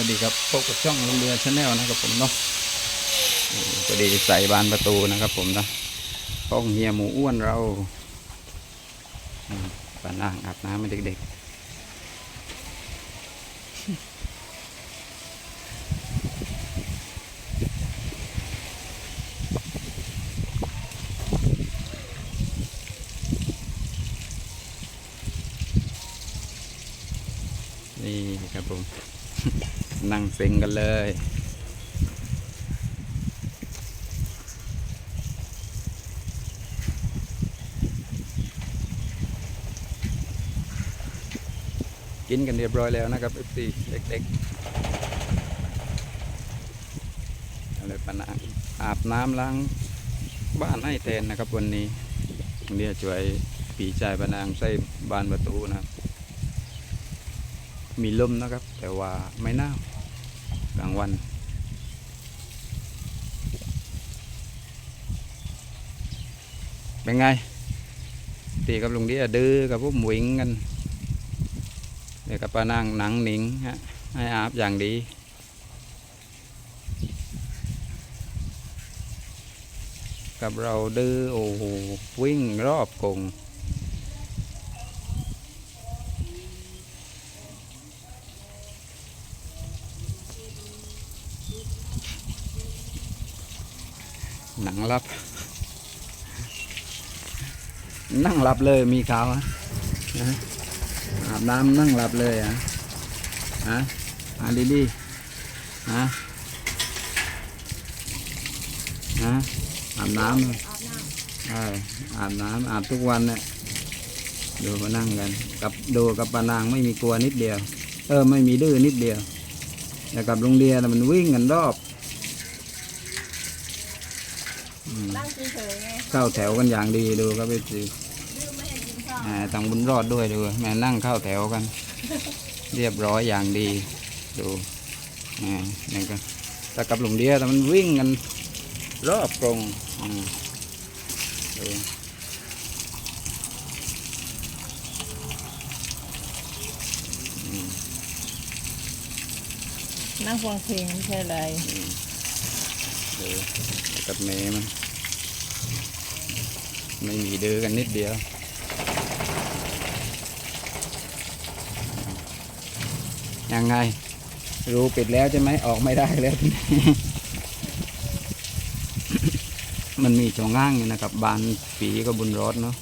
วัสดีครับพบกับช่องลงเรือชาแนลนะครับผมเนาะพอดีใส่บานประตูนะครับผมนะห้องเฮียหมูอ้วนเราปานางอาบน้ำให้เด็กๆนี่ครับผม นั่งเซ็งกันเลยกินกันเรียบร้อยแล้วนะครับ FC เด็กๆอะไรปะนางอาบน้ำล้างบ้านให้แทนนะครับวันนี้เดี๋ยช่วยปีชายปะนางใส่บานประตูนะครับ มีลมนะครับ แต่ว่าไม่หนาวกลางวันเป็นไงตีกับลุงเดียดื้อกับพวกหมวิงกันเดี๋ยวกับป้านางหนังหนิงฮะให้อาบอย่างดีกับเราดื้อโอ้โหวิ่งรอบกง หนังรับ นั่งหลับเลยมีขาอะนะอาบน้ำนั่งหลับเลยอะฮะอ่านดีๆฮะฮะอาบน้ำเลยใช่อาบน้ำอาบทุกวันเนี่ยดูมานั่งกัน กับดูกับปานางไม่มีกลัวนิดเดียว เออ ไม่มีดื้อนิดเดียวแต่กับโรงเรียนมันวิ่งกันรอบอืม นั่งเฉยๆไง เข้าแถวกันอย่างดีดูครับพี่จีดื้อไม่ให้กินข้าวอ่าตังบุญรอดด้วยดูแม่นั่งเข้าแถวกัน เรียบร้อยอย่างดีดูอ่านี่ก็แต่กับหลุมเดียวแต่มันวิ่งกันรอบกรงอืมดูอืมนั่งฟังเพลงไม่ใช่อะไรดูแล้วกับเมย์มัน ไม่มีดื้อกันนิดเดียว ยังไง รูปิดแล้วใช่ไหมออกไม่ได้แล้ว มันมีช่องง่างอยู่นะครับ บานฝีก็บุญรถเนาะ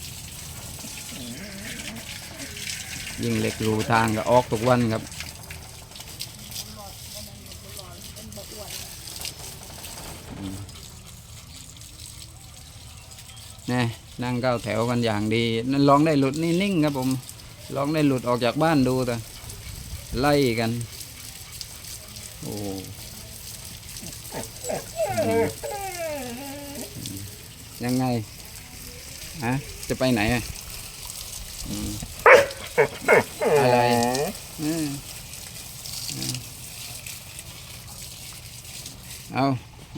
ยิ่งเหล็กรูทางก็ออกทุกวันครับ นั่งเก้าแถวกันอย่างดีนั่นลองได้หลุดนี่นิ่งครับผมลองได้หลุดออกจากบ้านดูแต่ไล่กัน โอ้ยังไงฮะจะไปไหนอะอะไรอืมอืมเอา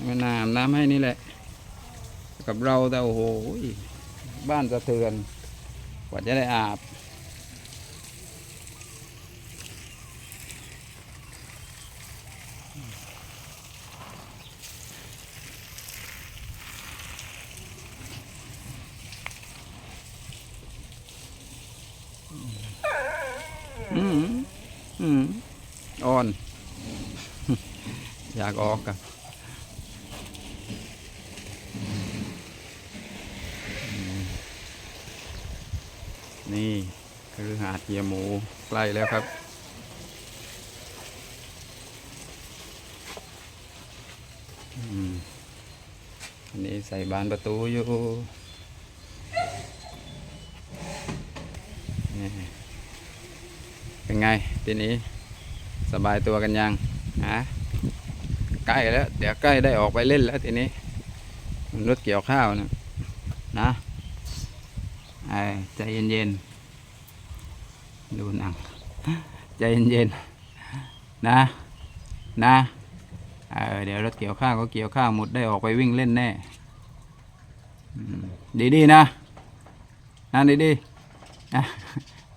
มาน้ำน้ำให้นี่แหละ กับเราแต่โอ้โห บ้านสะเทือน กว่าจะได้อาบ อืม อืม อ่อน อยากออกกัน นี่คือหาดเหียหมูใกล้แล้วครับอืมอันนี้ใส่บานประตูอยู่นี่เป็นไงทีนี้สบายตัวกันยังฮะใกล้แล้ว เดี๋ยวใกล้ได้ออกไปเล่นแล้วทีนี้รถเกี่ยวข้าวนะนะ ใจเย็นๆ ดูหนัง ใจเย็นๆ นะนะเเดี๋ยวรถเกี่ยวข้าวก็เกี่ยวข้าวหมดได้ออกไปวิ่งเล่นแน่ดีๆนะนั่นดีๆนะ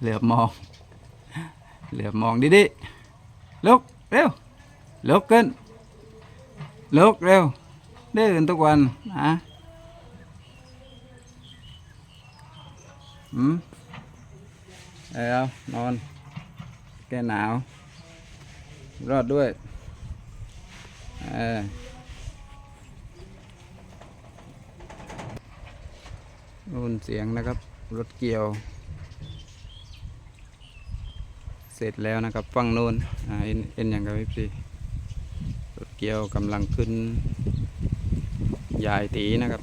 เหลือบมอง เหลือบมองดีๆลุกเร็วลุกขึ้นลุกเร็วดื้อกันทุกวันนะ อืมเอาเอานอน แกหนาว รอดด้วย เออนู่นเสียงนะครับ รถเกี่ยว เสร็จแล้วนะครับฟังโน้นอ่าเอ็นเอ็นอย่างกับพี่พีรถเกี่ยวกำลังขึ้นยายตีนะครับ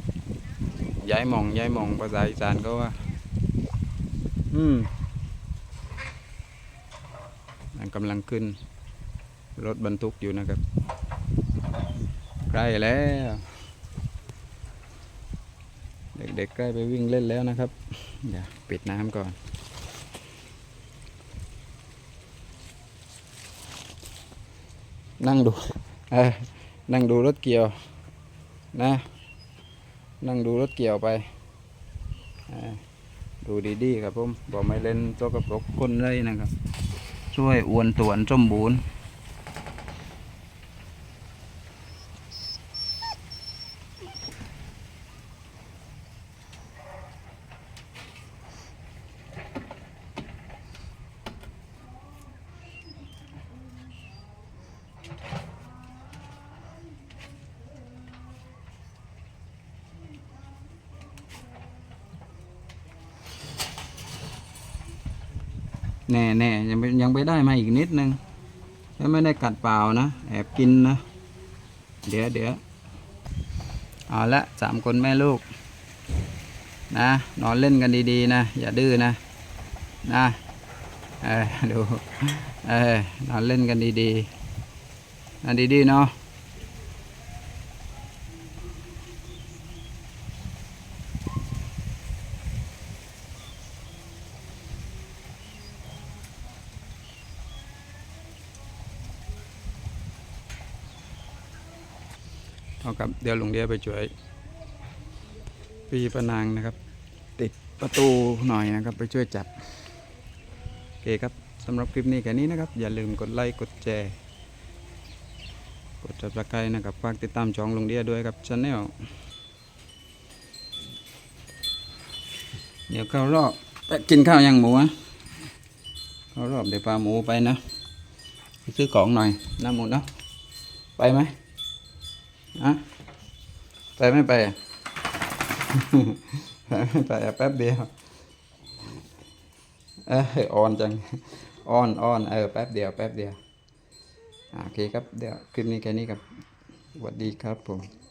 ย้ายหมองย้ายหมองภาษาอีสานก็ว่า อืมกำลังขึ้น รถบรรทุกอยู่นะครับใกล้แล้ว เด็กๆใกล้ไปวิ่งเล่นแล้วนะครับเดี๋ยวปิดน้ำก่อน นั่งดูเออนั่งดูรถเกี่ยวนะ นั่งดูรถเกี่ยวไปเออ ดูดีๆครับผมบอกไม่เล่นตัวกระปรกคนเลยนะครับ ช่วยอวนตวนสมบูรณ์ แน่แน่ยังไปยังไปได้มาอีกนิดนึงแล้วไม่ได้กัดเปล่านะ แอบกินนะ เดี๋ยวเดี๋ยวเอาละสามคนแม่ลูก นะ นอนเล่นกันดีๆนะ อย่าดื้อนะ นะเออดูเออนอนเล่นกันดีๆนะดีๆเนาะ เอาครับ เดี๋ยวลุงเดียไปช่วยพี่ประนางนะครับ ติดประตูหน่อยนะครับ ไปช่วยจับโอเคครับสำหรับคลิปนี้แค่นี้นะครับ อย่าลืมกดไลค์กดแชร์กด subscribe นะครับฝากติดตามช่องลุงเดียด้วยครับช anel เดี๋ยวเข้ารอบไปกินข้าวยังหมูอะเข้ารอบเดี๋ยวพาหมูไปนะซื้อของหน่อยน้ำหมูเนาะไปไหม อะไปไม่ไปไปไม่ไปแป๊บเดียว เออออนจังออนออนเออแป๊บเดียวแป๊บเดียวโอเคครับเดี๋ยวคลิปนี้แค่นี้ครับสวัสดีครับผม